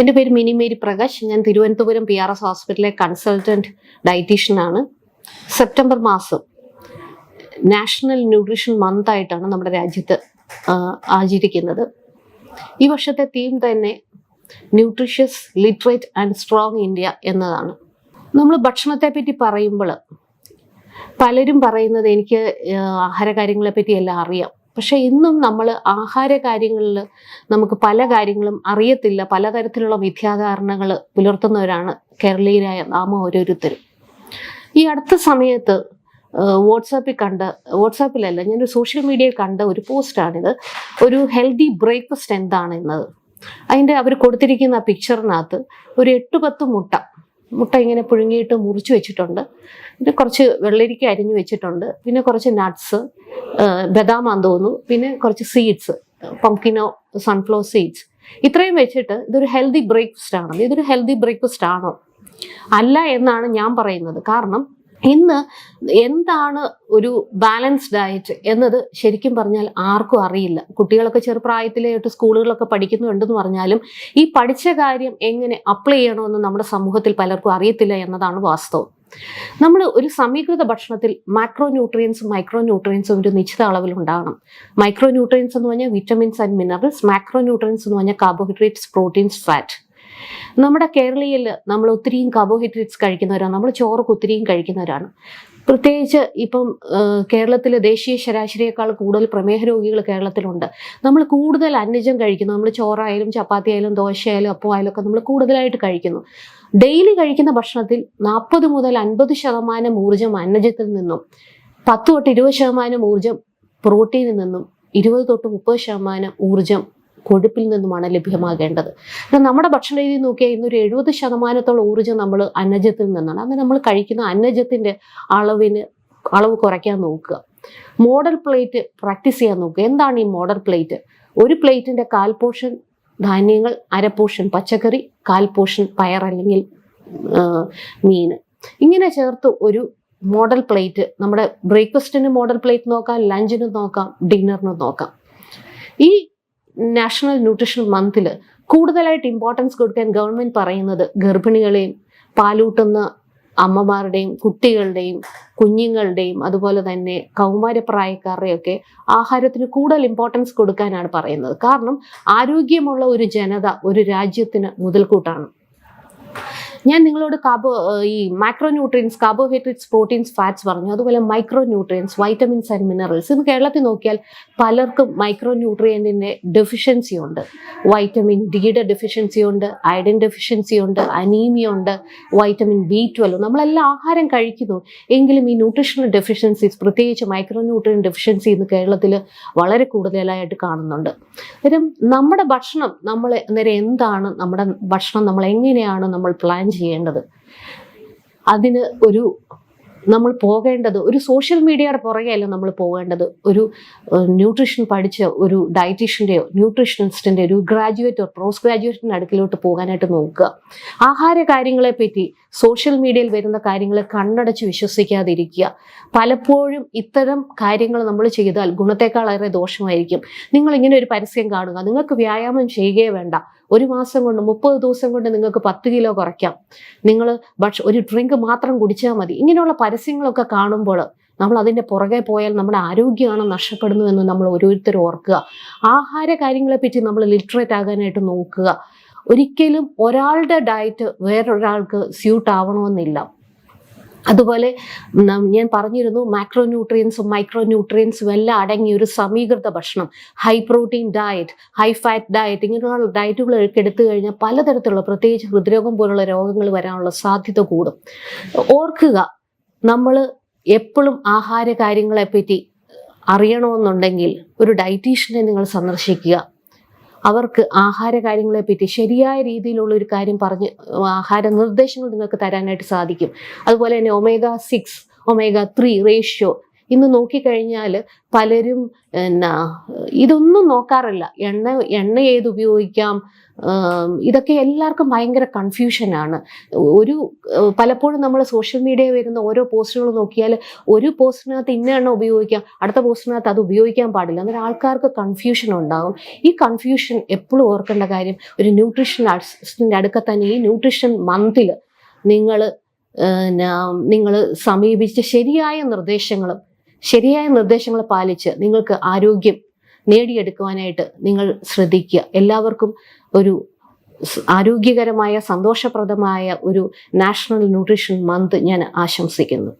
എന്റെ പേര് മിനിമേരി പ്രകാശ്. ഞാൻ തിരുവനന്തപുരം പി ആർ എസ് ഹോസ്പിറ്റലിലെ കൺസൾട്ടന്റ് ഡയറ്റീഷ്യനാണ് സെപ്റ്റംബർ മാസം നാഷണൽ ന്യൂട്രീഷൻ മന്ത് ആയിട്ടാണ് നമ്മുടെ രാജ്യത്ത് ആചരിക്കുന്നത്. ഈ വർഷത്തെ തീം തന്നെ nutritious literate and strong India എന്നതാണ്. നമ്മൾ ഭക്ഷണത്തെ പറ്റി പറയുമ്പോൾ പലരും പറയുന്നത് എനിക്ക് ആ, ആഹാര കാര്യങ്ങളെ പറ്റി എല്ലാം അറിയാം. പക്ഷെ ഇന്നും നമ്മൾ ആഹാര കാര്യങ്ങളിൽ നമുക്ക് പല കാര്യങ്ങളും അറിയത്തില്ല. പലതരത്തിലുള്ള മിഥ്യാധാരണകൾ പുലർത്തുന്നവരാണ് കേരളീയരായ നാമ ഓരോരുത്തരും. ഈ അടുത്ത സമയത്ത് വാട്സാപ്പിൽ കണ്ട വാട്സാപ്പിലല്ല ഞാനൊരു സോഷ്യൽ മീഡിയയിൽ കണ്ട ഒരു പോസ്റ്റാണിത്. ഒരു ഹെൽത്തി ബ്രേക്ക്ഫാസ്റ്റ് എന്താണ് എന്നത് അതിന്റെ അവർ കൊടുത്തിരിക്കുന്ന പിക്ചറിനകത്ത് ഒരു എട്ട് പത്ത് മുട്ട. മുട്ട ഇങ്ങനെ പുഴുങ്ങിയിട്ട് മുറിച്ച് വെച്ചിട്ടുണ്ട്. പിന്നെ കുറച്ച് വെള്ളരിക്ക അരിഞ്ഞു വെച്ചിട്ടുണ്ട്. പിന്നെ കുറച്ച് നട്ട്സ് ബദാമാന്ന് തോന്നുന്നു. പിന്നെ കുറച്ച് സീഡ്സ് പംകിനോ സൺഫ്ലവർ സീഡ്സ് ഇത്രയും വെച്ചിട്ട് ഇതൊരു ഹെൽത്തി ബ്രേക്ക്ഫാസ്റ്റ് ആണോ. ഇതൊരു ഹെൽത്തി ബ്രേക്ക്ഫാസ്റ്റ് ആണോ. അല്ല എന്നാണ് ഞാൻ പറയുന്നത്. കാരണം ഇന്ന് എന്താണ് ഒരു ബാലൻസ് ഡയറ്റ് എന്നത് ശരിക്കും പറഞ്ഞാൽ ആർക്കും അറിയില്ല. കുട്ടികളൊക്കെ ചെറുപ്രായത്തിലേ തൊട്ട് സ്കൂളുകളൊക്കെ പഠിക്കുന്നുണ്ടെന്ന് പറഞ്ഞാലും ഈ പഠിച്ച കാര്യം എങ്ങനെ അപ്ലൈ ചെയ്യണമെന്ന് നമ്മുടെ സമൂഹത്തിൽ പലർക്കും അറിയത്തില്ല എന്നതാണ് വാസ്തവം. നമ്മൾ ഒരു സമീകൃത ഭക്ഷണത്തിൽ മാക്രോ ന്യൂട്രിയൻസും മൈക്രോ ന്യൂട്രിയൻസും ഒരു നിശ്ചിത അളവിൽ ഉണ്ടാകണം. മൈക്രോ ന്യൂട്രിയൻസ് എന്ന് പറഞ്ഞാൽ vitamins and minerals macro nutrients എന്ന് പറഞ്ഞാൽ കാർബോഹൈഡ്രേറ്റ്സ് പ്രോട്ടീൻസ് ഫാറ്റ് നമ്മുടെ കേരളീയയിൽ നമ്മൾ ഒത്തിരിയും കാർബോഹൈഡ്രേറ്റ്സ് കഴിക്കുന്നവരാണ് നമ്മൾ ചോറൊക്കെ ഒത്തിരിയും കഴിക്കുന്നവരാണ്. പ്രത്യേകിച്ച് ഇപ്പം കേരളത്തിൽ ദേശീയ ശരാശരിയേക്കാൾ കൂടുതൽ പ്രമേഹ രോഗികൾ കേരളത്തിലുണ്ട്. നമ്മൾ കൂടുതൽ അന്നജം കഴിക്കുന്നു. നമ്മൾ ചോറായാലും ചപ്പാത്തി ആയാലും ദോശയായാലും അപ്പം ആയാലും ഒക്കെ നമ്മൾ കൂടുതലായിട്ട് കഴിക്കുന്നു. ഡെയിലി കഴിക്കുന്ന ഭക്ഷണത്തിൽ നാൽപ്പത് മുതൽ അൻപത് ശതമാനം ഊർജം അന്നജത്തിൽ നിന്നും പത്ത് തൊട്ട് ഇരുപത് ശതമാനം ഊർജം പ്രോട്ടീനിൽ നിന്നും ഇരുപത് തൊട്ട് മുപ്പത് ശതമാനം ഊർജം കൊഴുപ്പിൽ നിന്നുമാണ് ലഭ്യമാകേണ്ടത്. നമ്മുടെ ഭക്ഷണ രീതി നോക്കിയാൽ ഇന്നൊരു എഴുപത് ശതമാനത്തോളം ഊർജം നമ്മൾ അന്നജത്തിൽ നിന്നാണ്. അന്ന് നമ്മൾ കഴിക്കുന്ന അന്നജത്തിന്റെ അളവിന് അളവ് കുറയ്ക്കാൻ നോക്കുക. മോഡൽ പ്ലേറ്റ് പ്രാക്ടീസ് ചെയ്യാൻ നോക്കുക. എന്താണ് ഈ മോഡൽ പ്ലേറ്റ്? ഒരു പ്ലേറ്റിന്റെ കാൽ പോർഷൻ ധാന്യങ്ങൾ അര പോർഷൻ പച്ചക്കറി കാൽ പോർഷൻ പയർ അല്ലെങ്കിൽ മീൻ. ഇങ്ങനെ ചേർത്ത് ഒരു മോഡൽ പ്ലേറ്റ് നമ്മുടെ ബ്രേക്ക്ഫാസ്റ്റിന് മോഡൽ പ്ലേറ്റ് നോക്കാം ലഞ്ചിന് നോക്കാം ഡിന്നറിന് നോക്കാം. ഈ നാഷണൽ ന്യൂട്രീഷൻ മന്തിൽ കൂടുതലായിട്ട് ഇമ്പോർട്ടൻസ് കൊടുക്കാൻ ഗവൺമെന്റ് പറയുന്നത് ഗർഭിണികളെയും പാലൂട്ടുന്ന അമ്മമാരുടെയും കുട്ടികളുടെയും കുഞ്ഞുങ്ങളുടെയും അതുപോലെ തന്നെ കൗമാരപ്രായക്കാരുടെയൊക്കെ ആഹാരത്തിന് കൂടുതൽ ഇമ്പോർട്ടൻസ് കൊടുക്കാനാണ് പറയുന്നത്. കാരണം ആരോഗ്യമുള്ള ഒരു ജനത ഒരു രാജ്യത്തിന് മുതൽക്കൂട്ടാണ്. ഞാൻ നിങ്ങളോട് കാർബോ ഈ micro nutrients carbohydrates proteins fats പറഞ്ഞു. അതുപോലെ micro nutrients vitamins and minerals ഇന്ന് കേരളത്തിൽ നോക്കിയാൽ പലർക്കും മൈക്രോ ന്യൂട്രിയന്റിന്റെ ഡെഫിഷ്യൻസി ഉണ്ട് വൈറ്റമിൻ ഡിയുടെ ഡെഫിഷ്യൻസി ഉണ്ട് അയഡിൻ ഡെഫിഷ്യൻസി ഉണ്ട് അനീമിയ ഉണ്ട് വൈറ്റമിൻ ബി ട്വൽവ് നമ്മളെല്ലാം ആഹാരം കഴിക്കുന്നു. എങ്കിലും ഈ ന്യൂട്രീഷണൽ ഡെഫിഷ്യൻസീസ് പ്രത്യേകിച്ച് മൈക്രോ ന്യൂട്രിയൻ ഡെഫിഷ്യൻസി ഇന്ന് കേരളത്തിൽ വളരെ കൂടുതലായിട്ട് കാണുന്നുണ്ട്. അന്നേരം നമ്മുടെ ഭക്ഷണം നമ്മൾ അന്നേരം എന്താണ് നമ്മുടെ ഭക്ഷണം നമ്മൾ എങ്ങനെയാണ് നമ്മൾ പ്ലാൻ ചെയ്യേണ്ടത്. അതിന് ഒരു നമ്മൾ പോകേണ്ടത് ഒരു സോഷ്യൽ മീഡിയയുടെ പുറകെയല്ല നമ്മൾ പോകേണ്ടത്. ഒരു ന്യൂട്രീഷൻ പഠിച്ച ഒരു ഡയറ്റീഷ്യന്റെയോ ന്യൂട്രീഷനിസ്റ്റിന്റെ ഒരു ഗ്രാജുവേറ്റോ പോസ്റ്റ് ഗ്രാജുവേറ്റിന്റെ അടുക്കിലോട്ട് പോകാനായിട്ട് നോക്കുക. ആഹാര കാര്യങ്ങളെപ്പറ്റി സോഷ്യൽ മീഡിയയിൽ വരുന്ന കാര്യങ്ങളെ കണ്ണടച്ച് വിശ്വസിക്കാതിരിക്കുക. പലപ്പോഴും ഇത്തരം കാര്യങ്ങൾ നമ്മൾ ചെയ്താൽ ഗുണത്തെക്കാളേറെ ദോഷമായിരിക്കും. നിങ്ങൾ ഇങ്ങനെ ഒരു പരസ്യം കാണുക നിങ്ങൾക്ക് വ്യായാമം ചെയ്യുകയേ വേണ്ട ഒരു മാസം കൊണ്ട് മുപ്പത് ദിവസം കൊണ്ട് നിങ്ങൾക്ക് പത്ത് കിലോ കുറയ്ക്കാം. നിങ്ങൾ ഭക്ഷ ഒരു ഡ്രിങ്ക് മാത്രം കുടിച്ചാൽ മതി. ഇങ്ങനെയുള്ള പരസ്യങ്ങളൊക്കെ കാണുമ്പോൾ നമ്മൾ അതിന്റെ പുറകെ പോയാൽ നമ്മുടെ ആരോഗ്യമാണ് നഷ്ടപ്പെടുന്നു എന്ന് നമ്മൾ ഓരോരുത്തരും ഓർക്കുക. ആഹാര കാര്യങ്ങളെപ്പറ്റി നമ്മൾ ലിറ്ററേറ്റ് ആകാനായിട്ട് നോക്കുക. ഒരിക്കലും ഒരാളുടെ ഡയറ്റ് വേറൊരാൾക്ക് സ്യൂട്ട് ആവണമെന്നില്ല. അതുപോലെ ഞാൻ പറഞ്ഞിരുന്നു മാക്രോ ന്യൂട്രിയൻസും മൈക്രോ ന്യൂട്രിയൻസും എല്ലാം അടങ്ങിയ ഒരു സമീകൃത ഭക്ഷണം. High protein diet high fat diet ഇങ്ങനെയുള്ള ഡയറ്റുകൾ എടുത്തു കഴിഞ്ഞാൽ പലതരത്തിലുള്ള പ്രത്യേകിച്ച് ഹൃദ്രോഗം പോലുള്ള രോഗങ്ങൾ വരാനുള്ള സാധ്യത കൂടും. ഓർക്കുക നമ്മൾ എപ്പോഴും ആഹാര കാര്യങ്ങളെപ്പറ്റി അറിയണമെന്നുണ്ടെങ്കിൽ ഒരു ഡയറ്റീഷ്യനെ നിങ്ങൾ സന്ദർശിക്കുക. അവർക്ക് ആഹാര കാര്യങ്ങളെ പറ്റി ശരിയായ രീതിയിലുള്ള ഒരു കാര്യം പറഞ്ഞ് ആഹാര നിർദ്ദേശങ്ങൾ നിങ്ങൾക്ക് തരാനായിട്ട് സാധിക്കും. അതുപോലെ തന്നെ omega six omega three ratio ഇന്ന് നോക്കിക്കഴിഞ്ഞാൽ പലരും എന്നാ ഇതൊന്നും നോക്കാറില്ല. എണ്ണ എണ്ണ ഏത് ഉപയോഗിക്കാം? ഇതൊക്കെ എല്ലാവർക്കും ഭയങ്കര കൺഫ്യൂഷനാണ്. ഒരു പലപ്പോഴും നമ്മൾ സോഷ്യൽ മീഡിയ വരുന്ന ഓരോ പോസ്റ്റുകൾ നോക്കിയാൽ ഒരു പോസ്റ്റിനകത്ത് ഇന്ന എണ്ണ ഉപയോഗിക്കാം അടുത്ത പോസ്റ്റിനകത്ത് അത് ഉപയോഗിക്കാൻ പാടില്ല. അന്നേരം ആൾക്കാർക്ക് കൺഫ്യൂഷൻ ഉണ്ടാകും ഈ കൺഫ്യൂഷൻ എപ്പോഴും ഓർക്കേണ്ട കാര്യം ഒരു ന്യൂട്രീഷൻ ആർട്ടിസ്റ്റിന്റെ അടുക്ക തന്നെ ഈ ന്യൂട്രീഷൻ മന്തിൽ നിങ്ങൾ നിങ്ങൾ സമീപിച്ച ശരിയായ നിർദ്ദേശങ്ങളും ശരിയായ നിർദ്ദേശങ്ങൾ പാലിച്ച് നിങ്ങൾക്ക് ആരോഗ്യം നേടിയെടുക്കുവാനായിട്ട് നിങ്ങൾ ശ്രദ്ധിക്കുക. എല്ലാവർക്കും ഒരു ആരോഗ്യകരമായ സന്തോഷപ്രദമായ ഒരു നാഷണൽ ന്യൂട്രീഷൻ മന്ത് ഞാൻ ആശംസിക്കുന്നു.